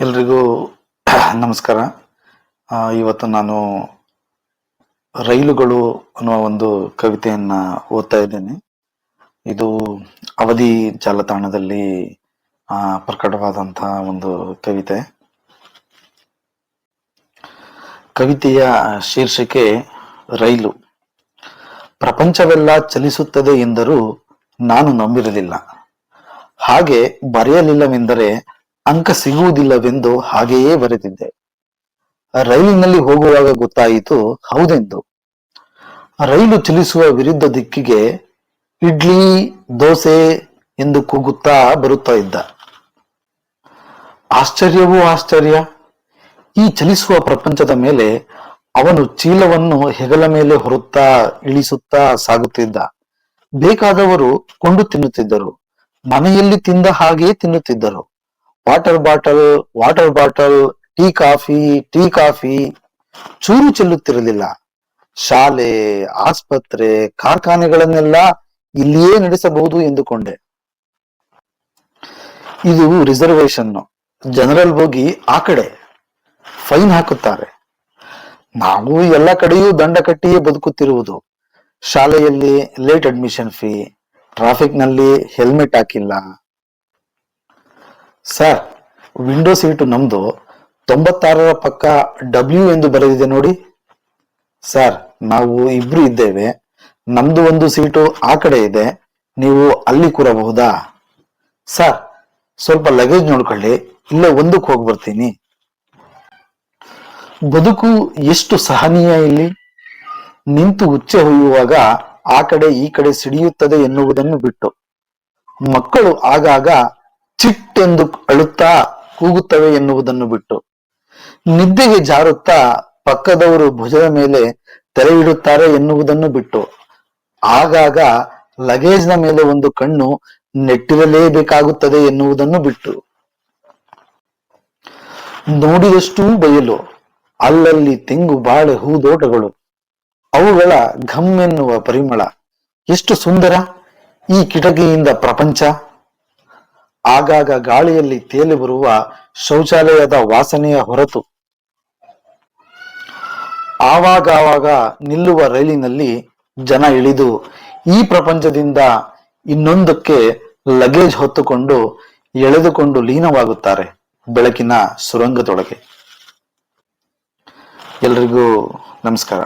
ಎಲ್ರಿಗೂ ನಮಸ್ಕಾರ. ಇವತ್ತು ನಾನು ರೈಲುಗಳು ಅನ್ನುವ ಒಂದು ಕವಿತೆಯನ್ನ ಓದ್ತಾ ಇದ್ದೇನೆ. ಇದು ಅವಧಿ ಜಾಲತಾಣದಲ್ಲಿ ಆ, ಪ್ರಕಟವಾದಂತಹ ಒಂದು ಕವಿತೆ. ಕವಿತೆಯ ಶೀರ್ಷಿಕೆ ರೈಲು. ಪ್ರಪಂಚವೆಲ್ಲ ಚಲಿಸುತ್ತದೆ ಎಂದರೂ ನಾನು ನಂಬಿರಲಿಲ್ಲ. ಹಾಗೆ ಬರೆಯಲಿಲ್ಲವೆಂದರೆ ಅಂಕ ಸಿಗುವುದಿಲ್ಲವೆಂದು ಹಾಗೆಯೇ ಬರೆದಿದ್ದೆ. ರೈಲಿನಲ್ಲಿ ಹೋಗುವಾಗ ಗೊತ್ತಾಯಿತು, ಹೌದೆಂದು. ರೈಲು ಚಲಿಸುವ ವಿರುದ್ಧ ದಿಕ್ಕಿಗೆ ಇಡ್ಲಿ, ದೋಸೆ ಎಂದು ಕೂಗುತ್ತಾ ಬರುತ್ತಾ ಇದ್ದ. ಆಶ್ಚರ್ಯವೂ ಆಶ್ಚರ್ಯ. ಈ ಚಲಿಸುವ ಪ್ರಪಂಚದ ಮೇಲೆ ಅವನು ಚೀಲವನ್ನು ಹೆಗಲ ಮೇಲೆ ಹೊರುತ್ತಾ ಇಳಿಸುತ್ತಾ ಸಾಗುತ್ತಿದ್ದ. ಬೇಕಾದವರು ಕೊಂಡು ತಿನ್ನುತ್ತಿದ್ದರು. ಮನೆಯಲ್ಲಿ ತಿಂದ ಹಾಗೆಯೇ ತಿನ್ನುತ್ತಿದ್ದರು. Water bottle water bottle, tea coffee tea coffee ಚೂರು ಚೆಲ್ಲುತ್ತಿರಲಿಲ್ಲ. ಶಾಲೆ, ಆಸ್ಪತ್ರೆ, ಕಾರ್ಖಾನೆಗಳನ್ನೆಲ್ಲ ಇಲ್ಲಿಯೇ ನಡೆಸಬಹುದು ಎಂದುಕೊಂಡೆ. ಇದು ರಿಸರ್ವೇಶನ್ ಜನರಲ್ ಹೋಗಿ ಆ ಕಡೆ ಫೈನ್ ಹಾಕುತ್ತಾರೆ. ನಾವು ಎಲ್ಲ ಕಡೆಯೂ ದಂಡ ಕಟ್ಟಿಯೇ ಬದುಕುತ್ತಿರುವುದು. ಶಾಲೆಯಲ್ಲಿ ಲೇಟ್ ಅಡ್ಮಿಷನ್ ಫೀ ಟ್ರಾಫಿಕ್ನಲ್ಲಿ ಹೆಲ್ಮೆಟ್ ಹಾಕಿಲ್ಲ. ಸರ್, ವಿಂಡೋ ಸೀಟು ನಮ್ದು ತೊಂಬತ್ತಾರರ ಪಕ್ಕ ಡಬ್ಲ್ಯೂ ಎಂದು ಬರೆದಿದೆ ನೋಡಿ. ಸರ್, ನಾವು ಇಬ್ರು ಇದ್ದೇವೆ. ನಮ್ದು ಒಂದು ಸೀಟು ಆ ಕಡೆ ಇದೆ. ನೀವು ಅಲ್ಲಿ ಕೂರಬಹುದಾ? ಸರ್, ಸ್ವಲ್ಪ ಲಗೇಜ್ ನೋಡ್ಕೊಳ್ಳಿ. ಇಲ್ಲೇ ಒಂದಕ್ಕೆ ಹೋಗಿ ಬರ್ತೀನಿ. ಬದುಕು ಎಷ್ಟು ಸಹನೀಯ ಇಲ್ಲಿ. ನಿಂತು ಉಚ್ಚೆ ಹೊಯ್ಯುವಾಗ ಆ ಕಡೆ ಈ ಕಡೆ ಸಿಡಿಯುತ್ತದೆ ಎನ್ನುವುದನ್ನು ಬಿಟ್ಟು. ಮಕ್ಕಳು ಆಗಾಗ ಚಿಟ್ಟೆಂದು ಅಳುತ್ತಾ ಕೂಗುತ್ತವೆ ಎನ್ನುವುದನ್ನು ಬಿಟ್ಟು ನಿದ್ದೆಗೆ ಜಾರುತ್ತಾ ಪಕ್ಕದವರು ಭುಜದ ಮೇಲೆ ತೆರೆ ಇಡುತ್ತಾರೆ ಎನ್ನುವುದನ್ನು ಬಿಟ್ಟು ಆಗಾಗ ಲಗೇಜ್ನ ಮೇಲೆ ಒಂದು ಕಣ್ಣು ನೆಟ್ಟಿರಲೇಬೇಕಾಗುತ್ತದೆ ಎನ್ನುವುದನ್ನು ಬಿಟ್ಟು. ನೋಡಿದಷ್ಟೂ ಬಯಲು, ಅಲ್ಲಲ್ಲಿ ತೆಂಗು ಬಾಳೆ ಹೂದೋಟಗಳು, ಅವುಗಳ ಘಮ್ ಎನ್ನುವ ಪರಿಮಳ. ಎಷ್ಟು ಸುಂದರ! ಈ ಕಿಟಕಿಯಿಂದ ಪ್ರಪಂಚ ಆಗಾಗ ಗಾಳಿಯಲ್ಲಿ ತೇಲಿ ಬರುವ ಶೌಚಾಲಯದ ವಾಸನೆಯ ಹೊರತು. ಆವಾಗಾವಾಗ ನಿಲ್ಲುವ ರೈಲಿನಲ್ಲಿ ಜನ ಇಳಿದು ಈ ಪ್ರಪಂಚದಿಂದ ಇನ್ನೊಂದಕ್ಕೆ ಲಗೇಜ್ ಹೊತ್ತುಕೊಂಡು ಎಳೆದುಕೊಂಡು ಲೀನವಾಗುತ್ತಾರೆ ಬೆಳಕಿನ ಸುರಂಗದೊಳಗೆ. ಎಲ್ರಿಗೂ ನಮಸ್ಕಾರ.